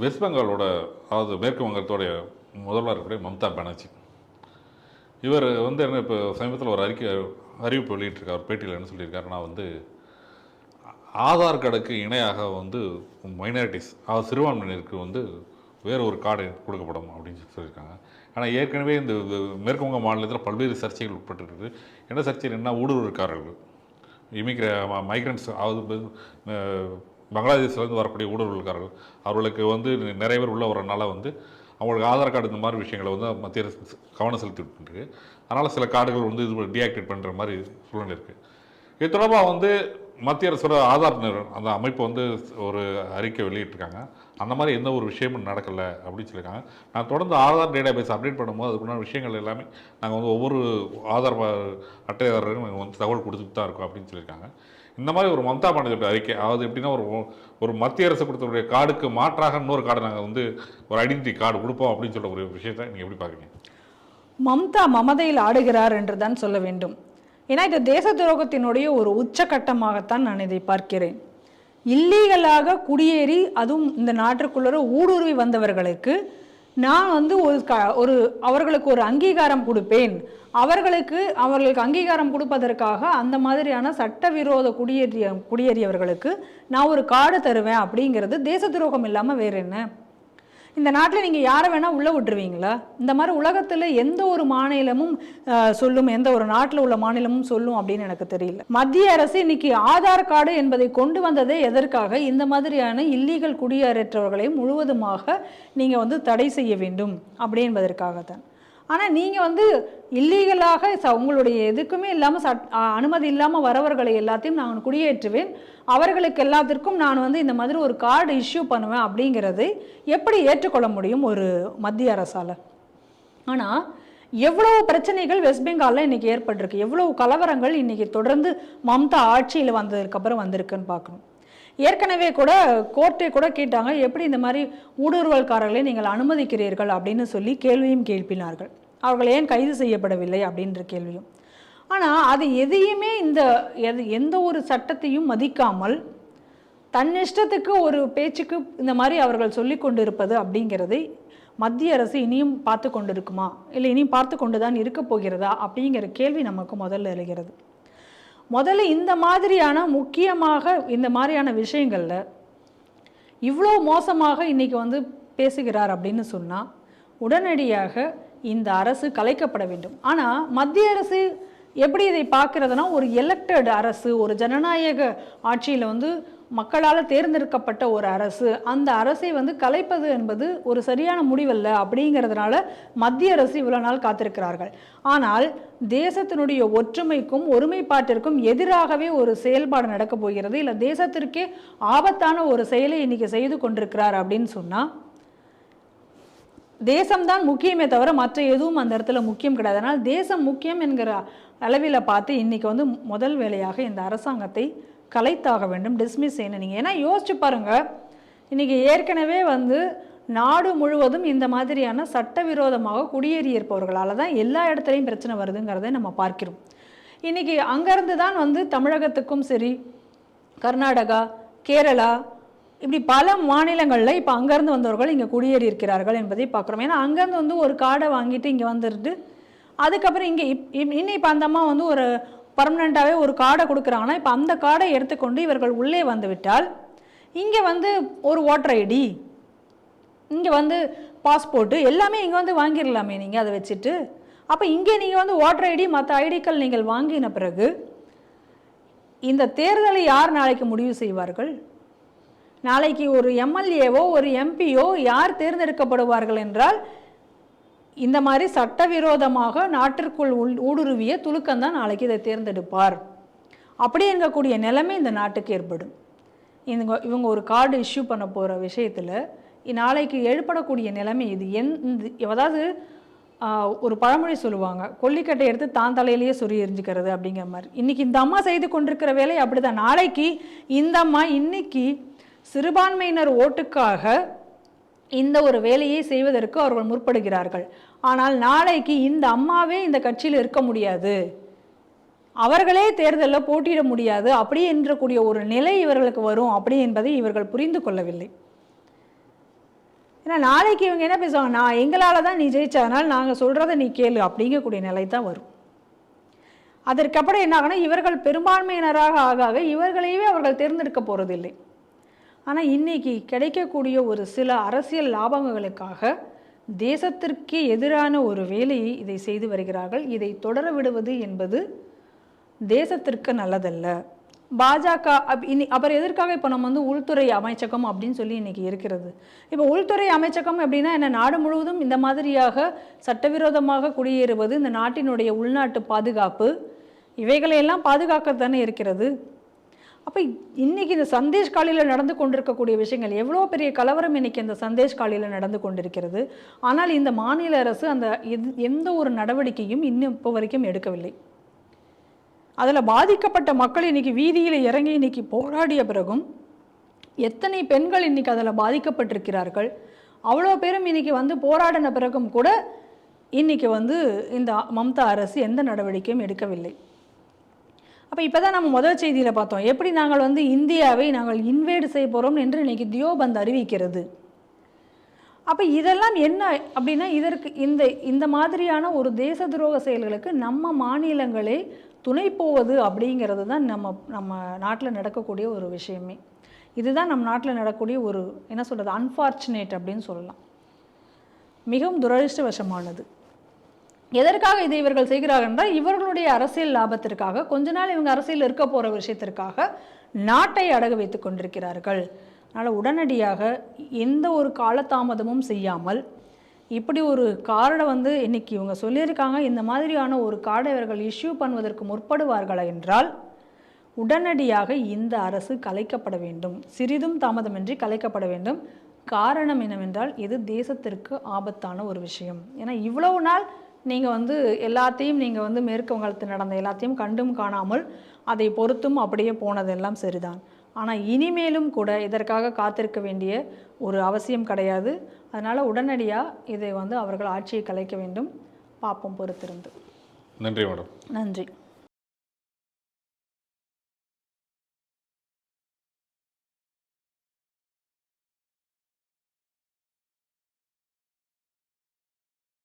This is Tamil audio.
வெஸ்ட் பெங்காலோட அதாவது மேற்கு வங்கத்தோடைய முதல்வர் இருக்கக்கூடிய மம்தா பானர்ஜி. இவர் வந்து என்ன இப்போ சமீபத்தில் ஒரு அறிக்கை அறிவிப்பு வெளியிட்டிருக்கார் பேட்டியில் என்ன சொல்லியிருக்காருன்னா வந்து ஆதார் கார்டுக்கு இணையாக வந்து மைனாரிட்டிஸ் அதாவது சிறுபான்மையினருக்கு வந்து வேறு ஒரு கார்டு கொடுக்கப்படும் அப்படின்னு சொல்லி சொல்லியிருக்காங்க. ஆனால் ஏற்கனவே இந்த மேற்கு வங்க மாநிலத்தில் பல்வேறு சர்ச்சைகள் உட்பட்டு என்ன சர்ச்சை என்ன ஊடுருவற்காரர்கள் இமிகிர மைக்ரண்ட்ஸ் அதாவது பங்களாதேஷ்லேருந்து வரக்கூடிய ஊடுருவல்காரர்கள் அவர்களுக்கு வந்து நிறைய பேர் உள்ள வரனால வந்து அவங்களுக்கு ஆதார் கார்டு இந்த மாதிரி விஷயங்களை வந்து மத்திய அரசு கவனம் செலுத்தி இருக்கு. அதனால் சில கார்டுகள் வந்து இது டீஆக்டிவேட் பண்ணுற மாதிரி சூழ்நிலை இருக்குது இது தொடர்பாக வந்து மத்திய அரசோட ஆதார் நிறுவனம் அந்த அமைப்பு வந்து ஒரு அறிக்கை வெளியிட்டிருக்காங்க. அந்த மாதிரி எந்த ஒரு விஷயமும் நடக்கலை அப்படின்னு சொல்லியிருக்காங்க. நான் தொடர்ந்து ஆதார் டேட்டா பேஸ் அப்டேட் பண்ணும்போது அதுக்குண்டான விஷயங்கள் எல்லாமே நாங்கள் வந்து ஒவ்வொரு ஆதார் வ- நாங்கள் வந்து தகவல் கொடுத்துட்டு தான் இருக்கோம் அப்படின்னு சொல்லியிருக்காங்க. இந்த மாதிரி ஒரு மம்தா பானர்ஜியோட அறிக்கை அதாவது எப்படின்னா ஒரு ஒரு மத்திய அரசு கொடுத்தக்கூடிய கார்டுக்கு மாற்றாக இன்னொரு கார்டு நாங்கள் வந்து ஒரு ஐடென்டிட்டி கார்டு கொடுப்போம் அப்படின்னு சொல்ல ஒரு விஷயத்தை நீங்கள் எப்படி பார்க்குறீங்க? மம்தா மமதையில் ஆடுகிறார் என்று தான் சொல்ல வேண்டும். ஏன்னா இது தேச துரோகத்தினுடைய ஒரு உச்சகட்டமாகத்தான் நான் இதை பார்க்கிறேன். இல்லீகலாக குடியேறி அதுவும் இந்த நாட்டிற்குள்ளே ஊடுருவி வந்தவர்களுக்கு நான் வந்து ஒரு க ஒரு அவர்களுக்கு ஒரு அங்கீகாரம் கொடுப்பேன். அவர்களுக்கு அவர்களுக்கு அங்கீகாரம் கொடுப்பதற்காக அந்த மாதிரியான சட்டவிரோத குடியேறிய குடியேறியவர்களுக்கு நான் ஒரு கார்டு தருவேன் அப்படிங்கிறது தேச துரோகம் இல்லாமல் வேறு என்ன? இந்த நாட்டில் நீங்கள் யாரை வேணால் உள்ளே விட்டுருவீங்களா? இந்த மாதிரி உலகத்தில் எந்த ஒரு மாநிலமும் சொல்லும் எந்த ஒரு நாட்டில் உள்ள மாநிலமும் சொல்லும் அப்படின்னு எனக்கு தெரியல. மத்திய அரசு இன்னைக்கு ஆதார் கார்டு என்பதை கொண்டு வந்ததே எதற்காக? இந்த மாதிரியான இல்லீகல் குடியேற்றவர்களை முழுவதுமாக நீங்கள் வந்து தடை செய்ய வேண்டும். அப்படி என்பதற்காகத்தான். ஆனால் நீங்கள் வந்து இல்லீகலாக ச உங்களுடைய எதுக்குமே இல்லாமல் சட் அனுமதி இல்லாமல் வரவர்களை எல்லாத்தையும் நான் குடியேற்றுவேன். அவர்களுக்கு எல்லாத்திற்கும் நான் வந்து இந்த மாதிரி ஒரு கார்டு இஷ்யூ பண்ணுவேன் அப்படிங்கிறது எப்படி ஏற்றுக்கொள்ள முடியும் ஒரு மத்திய அரசால்? ஆனால் எவ்வளவு பிரச்சனைகள் வெஸ்ட் பெங்காலில் இன்றைக்கி ஏற்பட்டிருக்கு. எவ்வளவு கலவரங்கள் இன்றைக்கி தொடர்ந்து மம்தா ஆட்சியில் வந்ததுக்கப்புறம் வந்திருக்குன்னு பார்க்கணும். ஏற்கனவே கூட கோர்ட்டை கூட கேட்டாங்க எப்படி இந்த மாதிரி ஊடுருவல்காரர்களை நீங்கள் அனுமதிக்கிறீர்கள் அப்படின்னு சொல்லி கேள்வியும் கேட்பினார்கள் அவர்கள் ஏன் கைது செய்யப்படவில்லை அப்படின்ற கேள்வியும். ஆனால் அது எதையுமே இந்த எது எந்த ஒரு சட்டத்தையும் மதிக்காமல் தன் இஷ்டத்துக்கு ஒரு பேச்சுக்கு இந்த மாதிரி அவர்கள் சொல்லி கொண்டிருப்பது அப்படிங்கிறதை மத்திய அரசு இனியும் பார்த்து கொண்டு இருக்குமா இல்லை இனியும் பார்த்து கொண்டு தான் இருக்க போகிறதா? அப்படிங்கிற கேள்வி நமக்கு முதல்ல எழுகிறது. முதல்ல இந்த மாதிரியான முக்கியமாக இந்த மாதிரியான விஷயங்களில் இவ்வளோ மோசமாக இன்றைக்கி வந்து பேசுகிறார் அப்படின்னு சொன்னால் உடனடியாக இந்த அரசு கலைக்கப்பட வேண்டும். ஆனால் மத்திய அரசு எப்படி இதை பார்க்கிறதுனா ஒரு எலெக்டட் அரசு ஒரு ஜனநாயக ஆட்சியில் வந்து மக்களால் தேர்ந்தெடுக்கப்பட்ட ஒரு அரசு அந்த அரசை வந்து கலைப்பது என்பது ஒரு சரியான முடிவல்ல அப்படிங்கிறதுனால மத்திய அரசு இவ்வளோ நாள் காத்திருக்கிறார்கள். ஆனால் தேசத்தினுடைய ஒற்றுமைக்கும் ஒருமைப்பாட்டிற்கும் எதிராகவே ஒரு செயல்பாடு நடக்கப் போகிறது. இல்லை தேசத்திற்கே ஆபத்தான ஒரு செயலை இன்னைக்கு செய்து கொண்டிருக்கிறார் அப்படின்னு சொன்னால் தேசம்தான் முக்கியமே தவிர மற்ற எதுவும் அந்த இடத்துல முக்கியம் கிடையாது. அதனால் தேசம் முக்கியம் என்கிற அளவில் பார்த்து இன்னைக்கு வந்து முதல் வேலையாக இந்த அரசாங்கத்தை கலைத்தாக வேண்டும் டிஸ்மிஸ் செய்யணும் நீங்கள் ஏன்னா யோசிச்சு பாருங்கள் இன்றைக்கி ஏற்கனவே வந்து நாடு முழுவதும் இந்த மாதிரியான சட்டவிரோதமாக குடியேறியிருப்பவர்களால் தான் எல்லா இடத்துலையும் பிரச்சனை வருதுங்கிறத நம்ம பார்க்கிறோம். இன்னைக்கு அங்கேருந்து தான் வந்து தமிழகத்துக்கும் சரி கர்நாடகா கேரளா இப்படி பல மாநிலங்களில் இப்போ அங்கேருந்து வந்தவர்கள் இங்கே குடியேறி இருக்கிறார்கள் என்பதை பார்க்குறோம். ஏன்னா அங்கேருந்து வந்து ஒரு கார்டை வாங்கிட்டு இங்கே வந்துட்டு அதுக்கப்புறம் இங்கே இப் இன்னும் இப்போ அந்த அம்மா வந்து ஒரு பர்மனெண்ட்டாகவே ஒரு கார்டை கொடுக்குறாங்கன்னா இப்போ அந்த கார்டை எடுத்துக்கொண்டு இவர்கள் உள்ளே வந்துவிட்டால் இங்கே வந்து ஒரு ஓட்டர் ஐடி இங்கே வந்து பாஸ்போர்ட்டு எல்லாமே இங்கே வந்து வாங்கிடலாமே நீங்கள் அதை வச்சுட்டு. அப்போ இங்கே நீங்கள் வந்து ஓட்டர் ஐடி மற்ற ஐடிக்கள் நீங்கள் வாங்கின பிறகு இந்த தேர்தலை யார் நாளைக்கு முடிவு செய்வார்கள்? நாளைக்கு ஒரு எம்எல்ஏவோ ஒரு எம்பியோ யார் தேர்ந்தெடுக்கப்படுவார்கள் என்றால் இந்த மாதிரி சட்டவிரோதமாக நாட்டிற்குள் உள் ஊடுருவிய துலுக்கம்தான் நாளைக்கு இதை தேர்ந்தெடுப்பார். அப்படி என்கக்கூடிய நிலைமை இந்த நாட்டுக்கு ஏற்படும். இவங்க இவங்க ஒரு கார்டு இஷ்யூ பண்ண போகிற விஷயத்தில் நாளைக்கு எழுப்படக்கூடிய நிலைமை இது. எந் அதாவது ஒரு பழமொழி சொல்லுவாங்க கொல்லிக்கட்டை எடுத்து தான் தலையிலேயே சொறி எரிஞ்சுக்கிறது அப்படிங்கிற மாதிரி. இன்றைக்கி இந்த அம்மா செய்து கொண்டிருக்கிற வேலை அப்படிதான். நாளைக்கு இந்த அம்மா இன்னைக்கு சிறுபான்மையினர் ஓட்டுக்காக இந்த ஒரு வேலையை செய்வதற்கு அவர்கள் முற்படுகிறார்கள். ஆனால் நாளைக்கு இந்த அம்மாவே இந்த கட்சியில் இருக்க முடியாது. அவர்களே தேர்தலில் போட்டியிட முடியாது. அப்படி என்றக்கூடிய ஒரு நிலை இவர்களுக்கு வரும். அப்படி என்பதை இவர்கள் புரிந்து கொள்ளவில்லை. ஏன்னா நாளைக்கு இவங்க என்ன பேசுவாங்க? நான் எங்களால் தான் நீ ஜெயிச்ச அதனால் நாங்கள் சொல்கிறத நீ கேளு அப்படிங்கக்கூடிய நிலை தான் வரும். அதற்கப்புறம் என்ன ஆகுனா இவர்கள் பெரும்பான்மையினராக ஆக ஆக இவர்களையே அவர்கள் தேர்ந்தெடுக்க போகிறதில்லை ஆனால் இன்னைக்கு கிடைக்கக்கூடிய ஒரு சில அரசியல் லாபங்களுக்காக தேசத்திற்கே எதிரான ஒரு வேலையை இதை செய்து வருகிறார்கள். இதை தொடர விடுவது என்பது தேசத்திற்கு நல்லதல்ல. பாஜக அப் இனி அப்புறம் எதற்காக இப்போ நம்ம வந்து உள்துறை அமைச்சகம் அப்படின்னு சொல்லி இன்றைக்கி இருக்கிறது? இப்போ உள்துறை அமைச்சகம் அப்படின்னா என்ன நாடு முழுவதும் இந்த மாதிரியாக சட்டவிரோதமாக குடியேறுவது இந்த நாட்டினுடைய உள்நாட்டு பாதுகாப்பு இவைகளையெல்லாம் பாதுகாக்கத்தானே இருக்கிறது? அப்போ இன்னைக்கு இந்த சந்தேஷ் காலியில் நடந்து கொண்டிருக்கக்கூடிய விஷயங்கள் எவ்வளோ பெரிய கலவரம் இன்னைக்கு இந்த சந்தேஷ் காலையில் நடந்து கொண்டிருக்கிறது? ஆனால் இந்த மாநில அரசு அந்த எது- எந்த ஒரு நடவடிக்கையும் இன்னும் இப்போ வரைக்கும் எடுக்கவில்லை. அதில் பாதிக்கப்பட்ட மக்கள் இன்னைக்கு வீதியில் இறங்கி இன்னைக்கு போராடிய பிறகும் எத்தனை பெண்கள் இன்னைக்கு அதில் பாதிக்கப்பட்டிருக்கிறார்கள்? அவ்வளோ பேரும் இன்னைக்கு வந்து போராடின பிறகும் கூட இன்னைக்கு வந்து இந்த மம்தா அரசு எந்த நடவடிக்கையும் எடுக்கவில்லை. அப்போ இப்போ தான் நம்ம முதல் செய்தியில் பார்த்தோம். எப்படி நாங்கள் வந்து இந்தியாவை நாங்கள் இன்வேடு செய்ய போகிறோம் என்று இன்றைக்கி தியோபந்த் அறிவிக்கிறது. அப்போ இதெல்லாம் என்ன அப்படின்னா இதற்கு இந்த இந்த மாதிரியான ஒரு தேச துரோக செயல்களுக்கு நம்ம மாநிலங்களே துணை போவது அப்படிங்கிறது தான் நம்ம நம்ம நாட்டில் நடக்கக்கூடிய ஒரு விஷயமே. இதுதான் நம்ம நாட்டில் நடக்கக்கூடிய ஒரு என்ன சொல்கிறது அன்ஃபார்ச்சுனேட் அப்படின்னு சொல்லலாம். மிகவும் துரதிருஷ்டவசமானது. எதற்காக இதை இவர்கள் செய்கிறார்கள் என்றால் இவர்களுடைய அரசியல் லாபத்திற்காக கொஞ்ச நாள் இவங்க அரசியல் இருக்க போகிற விஷயத்திற்காக நாட்டை அடகு வைத்துக் கொண்டிருக்கிறார்கள். அதனால் உடனடியாக எந்த ஒரு காலதாமதமும் செய்யாமல் இப்படி ஒரு கார்டை வந்து இன்னைக்கு இவங்க சொல்லியிருக்காங்க இந்த மாதிரியான ஒரு கார்டை இவர்கள் இஷ்யூ பண்ணுவதற்கு முற்படுவார்களா என்றால் உடனடியாக இந்த அரசு கலைக்கப்பட வேண்டும். சிறிதும் தாமதமின்றி கலைக்கப்பட வேண்டும். காரணம் என்னவென்றால் இது தேசத்திற்கு ஆபத்தான ஒரு விஷயம். ஏன்னா இவ்வளவு நாள் நீங்கள் வந்து எல்லாத்தையும் நீங்கள் வந்து மேற்கு வங்காளத்தில் நடந்த எல்லாத்தையும் கண்டும் காணாமல் அதை பொறுத்தும் அப்படியே போனதெல்லாம் சரிதான். ஆனால் இனிமேலும் கூட இதற்காக காத்திருக்க வேண்டிய ஒரு அவசியம் கிடையாது. அதனால் உடனடியாக இதை வந்து அவர்கள் ஆட்சியை கலைக்க வேண்டும். பார்ப்போம் பொறுத்திருந்து. நன்றி மேடம். நன்றி.